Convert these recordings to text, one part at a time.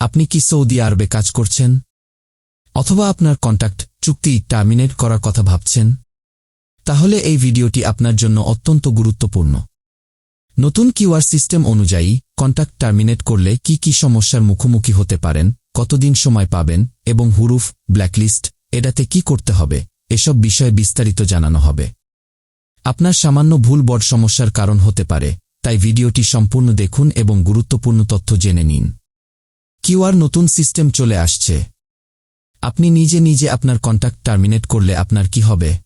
আপনি কি সৌদি আরবে কাজ করছেন? অথবা আপনার কন্ট্যাক্ট চুক্তি টার্মিনেট করার কথা ভাবছেন? তাহলে এই ভিডিওটি আপনার জন্য অত্যন্ত গুরুত্বপূর্ণ। নতুন কিউআর সিস্টেম অনুযায়ী কন্ট্যাক্ট টার্মিনেট করলে কি কি সমস্যার মুখোমুখি হতে পারেন, কতদিন সময় পাবেন, এবং হুরুফ, ব্ল্যাকলিস্ট, এটাতে কি করতে হবে, এসব বিষয়ে বিস্তারিত জানানো হবে। আপনার সামান্য ভুল বড় সমস্যার কারণ হতে পারে, তাই ভিডিওটি সম্পূর্ণ দেখুন এবং গুরুত্বপূর্ণ তথ্য জেনে নিন। কিউআর নতুন সিস্টেম চলে আসছে। আপনি নিজে নিজে আপনার কন্ট্যাক্ট টার্মিনেট করলে আপনার কি হবে?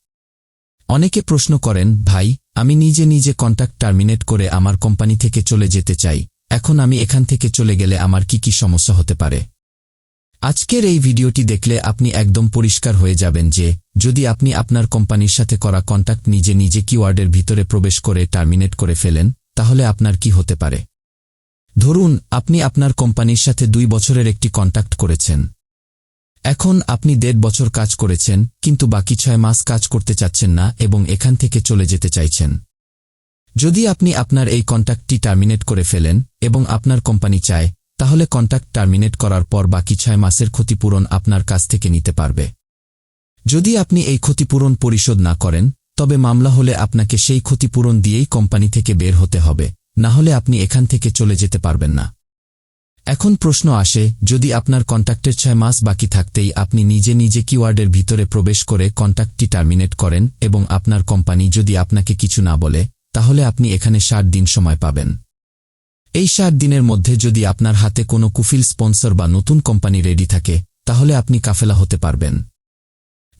অনেকে প্রশ্ন করেন, ভাই, আমি নিজে নিজে কন্ট্যাক্ট টার্মিনেট করে আমার কোম্পানি থেকে চলে যেতে চাই। এখন আমি এখান থেকে চলে গেলে আমার কি কি সমস্যা হতে পারে? আজকের এই ভিডিওটি দেখলে আপনি একদম পরিষ্কার হয়ে যাবেন যে, যদি আপনি আপনার কোম্পানির সাথে করা কন্ট্যাক্ট নিজে নিজে কিওয়ার্ডের ভিতরে প্রবেশ করে টার্মিনেট করে ফেলেন, তাহলে আপনার কি হতে পারে? ধরুন, আপনি আপনার কোম্পানির সাথে দুই বছরের একটি কন্ট্যাক্ট করেছেন। এখন আপনি দেড় বছর কাজ করেছেন, কিন্তু বাকি ছয় মাস কাজ করতে চাচ্ছেন না এবং এখান থেকে চলে যেতে চাইছেন। যদি আপনি আপনার এই কন্ট্যাক্টটি টার্মিনেট করে ফেলেন এবং আপনার কোম্পানি চায়, তাহলে কন্ট্যাক্ট টার্মিনেট করার পর বাকি ছয় মাসের ক্ষতিপূরণ আপনার কাছ থেকে নিতে পারবে। যদি আপনি এই ক্ষতিপূরণ পরিশোধ না করেন, তবে মামলা হলে আপনাকে সেই ক্ষতিপূরণ দিয়েই কোম্পানি থেকে বের হতে হবে। না হলে আপনি এখান থেকে চলে যেতে পারবেন না। এখন প্রশ্ন আসে, যদি আপনার কন্ট্যাক্টের ছয় মাস বাকি থাকতেই আপনি নিজে নিজে কিওয়ার্ডের ভিতরে প্রবেশ করে কন্ট্যাক্টটি টার্মিনেট করেন এবং আপনার কোম্পানি যদি আপনাকে কিছু না বলে, তাহলে আপনি এখানে ষাট দিন সময় পাবেন। এই ষাট দিনের মধ্যে যদি আপনার হাতে কোনো কুফিল স্পন্সর বা নতুন কোম্পানি রেডি থাকে, তাহলে আপনি কাফেলা হতে পারবেন।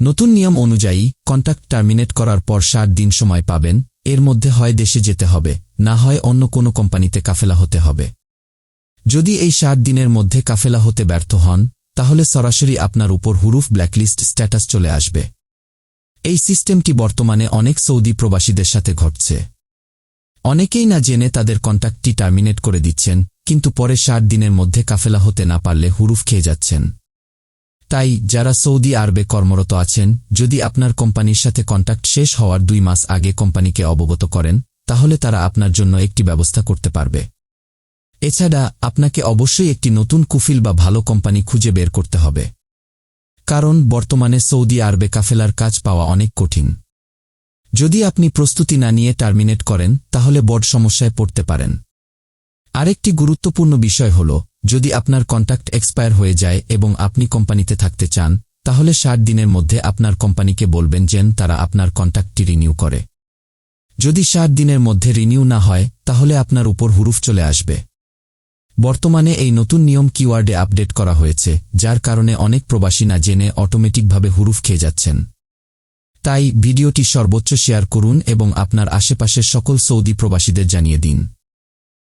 নতুন নিয়ম অনুযায়ী কন্ট্যাক্ট টার্মিনেট করার পর ষাট দিন সময় পাবেন এর মধ্যে হয় দেশে যেতে হবে, না হয় অন্য কোনো কোম্পানিতে কাফেলা হতে হবে। যদি এই ষাট দিনের মধ্যে কাফেলা হতে ব্যর্থ হন, তাহলে সরাসরি আপনার উপর হুরুফ ব্ল্যাকলিস্ট স্ট্যাটাস চলে আসবে। এই সিস্টেমটি বর্তমানে অনেক সৌদি প্রবাসীদের সাথে ঘটছে। অনেকেই না জেনে তাদের কন্ট্যাক্টটি টার্মিনেট করে দিচ্ছেন, কিন্তু পরে ষাট দিনের মধ্যে কাফেলা হতে না পারলে হুরুফ খেয়ে যাচ্ছেন। তাই যারা সৌদি আরবে কর্মরত আছেন, যদি আপনার কোম্পানির সাথে কন্ট্যাক্ট শেষ হওয়ার দুই মাস আগে কোম্পানিকে অবগত করেন, তাহলে তারা আপনার জন্য একটি ব্যবস্থা করতে পারবে। এছাড়া আপনাকে অবশ্যই একটি নতুন কুফিল বা ভালো কোম্পানি খুঁজে বের করতে হবে। কারণ বর্তমানে সৌদি আরবে কাফেলার কাজ পাওয়া অনেক কঠিন। যদি আপনি প্রস্তুতি না নিয়ে টার্মিনেট করেন, তাহলে বড় সমস্যায় পড়তে পারেন। আরেকটি গুরুত্বপূর্ণ বিষয় হল যদি আপনার কন্ট্যাক্ট এক্সপায়ার হয়ে যায় এবং আপনি কোম্পানিতে থাকতে চান, তাহলে ষাট দিনের মধ্যে আপনার কোম্পানিকে বলবেন যেন তারা আপনার কন্ট্যাক্টটি রিনিউ করে। যদি ষাট দিনের মধ্যে রিনিউ না হয়, তাহলে আপনার উপর হুরুফ চলে আসবে। বর্তমানে এই নতুন নিয়ম কিওয়ার্ডে আপডেট করা হয়েছে, যার কারণে অনেক প্রবাসী না জেনে অটোমেটিকভাবে হুরুফ খেয়ে যাচ্ছেন। তাই ভিডিওটি সর্বোচ্চ শেয়ার করুন এবং আপনার আশেপাশের সকল সৌদি প্রবাসীদের জানিয়ে দিন।